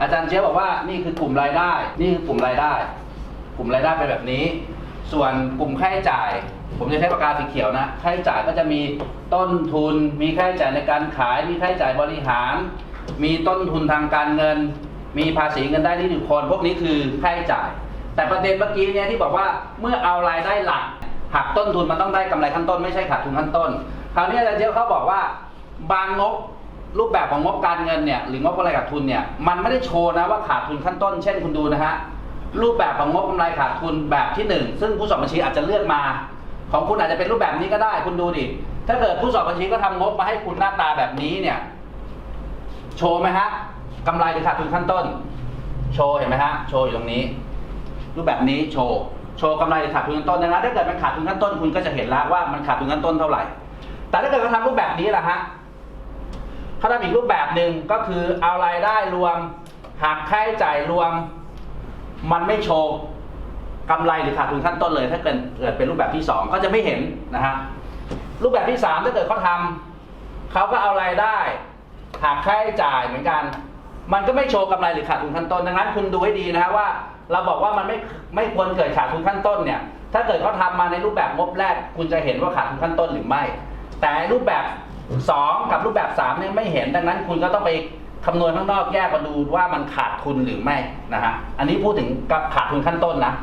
อาจารย์เจี๊ยบบอกว่านี่คือกลุ่มรายได้ นี่คือกลุ่มรายได้ กลุ่มรายได้เป็นแบบนี้ ส่วนกลุ่มค่าใช้จ่าย ผมจะใช้ปากกาสีเขียวนะค่าใช้จ่ายก็จะมีต้นทุน มีค่าใช้จ่ายในการขาย มีค่าใช้จ่ายบริหาร มีต้นทุนทางการเงิน มีภาษีเงินได้นิติบุคคลพวกนี้คือค่าใช้จ่าย แต่ประเด็นเมื่อกี้เนี่ยที่บอกว่าเมื่อเอารายได้หลักหักต้นทุนมันต้องได้กำไรขั้นต้นไม่ใช่ขาดทุนขั้นต้น คราวนี้อาจารย์เจี๊ยบเขาบอกว่าบางงบ รูปแบบของงบการเงินเนี่ยหรืองบกำไรขาดทุนเนี่ยมันไม่ได้โชว์นะว่าขาดทุนขั้นต้น เช่นคุณดูนะฮะรูปแบบของงบกำไรขาดทุนแบบที่หนึ่งซึ่งผู้สอบบัญชีอาจจะเลือกมา ของคุณอาจจะเป็นรูปแบบนี้ก็ได้ คุณดูดิถ้าเกิดผู้สอบบัญชีก็ทำงบมาให้คุณหน้าตาแบบนี้เนี่ย โชว์ไหมฮะกำไรหรือขาดทุนขั้นต้น โชว์เห็นไหมฮะโชว์อยู่ตรงนี้ รูปแบบนี้โชว์โชว์กำไรหรือขาดทุนขั้นต้นนั้นถ้าเกิดมันขาดทุนขั้นต้นคุณก็จะเห็นแล้วว่ามันขาดทุนขั้นต้นเท่าไหร่ แต่ถ้าเกิดเขาทำรูปแบบนี้ล่ะฮะ เขาทำอีกรูปแบบหนึ่งก็คือเอารายได้รวมหักค่าใช้จ่ายรวม มันไม่โชว์กำไรหรือขาดทุนขั้นต้นเลย ถ้าเกิดเกิดเป็นรูปแบบที่สองก็จะไม่เห็นนะฮะรูปแบบที่สามถ้าเกิดเขาทำเขาก็เอารายได้หักค่าใช้จ่ายเหมือนกัน มันก็ไม่โชว์กำไรหรือขาดทุนขั้นต้นดังนั้น คุณดูให้ดีนะฮะว่า เราบอกว่ามันไม่ไม่ควรเกิดขาดทุนขั้นต้นเนี่ยถ้าเกิดเขาทำมาในรูปแบบงบแรก คุณจะเห็นว่าขาดทุนขั้นต้นหรือไม่ แต่รูปแบบ 2 กับรูปแบบ3เนี่ยไม่เห็นดังนั้นคุณก็ต้องไปคำนวณข้างนอกแยกมาดูว่ามันขาดทุนหรือไม่นะฮะอันนี้พูดถึงกับขาดทุนขั้นต้นนะ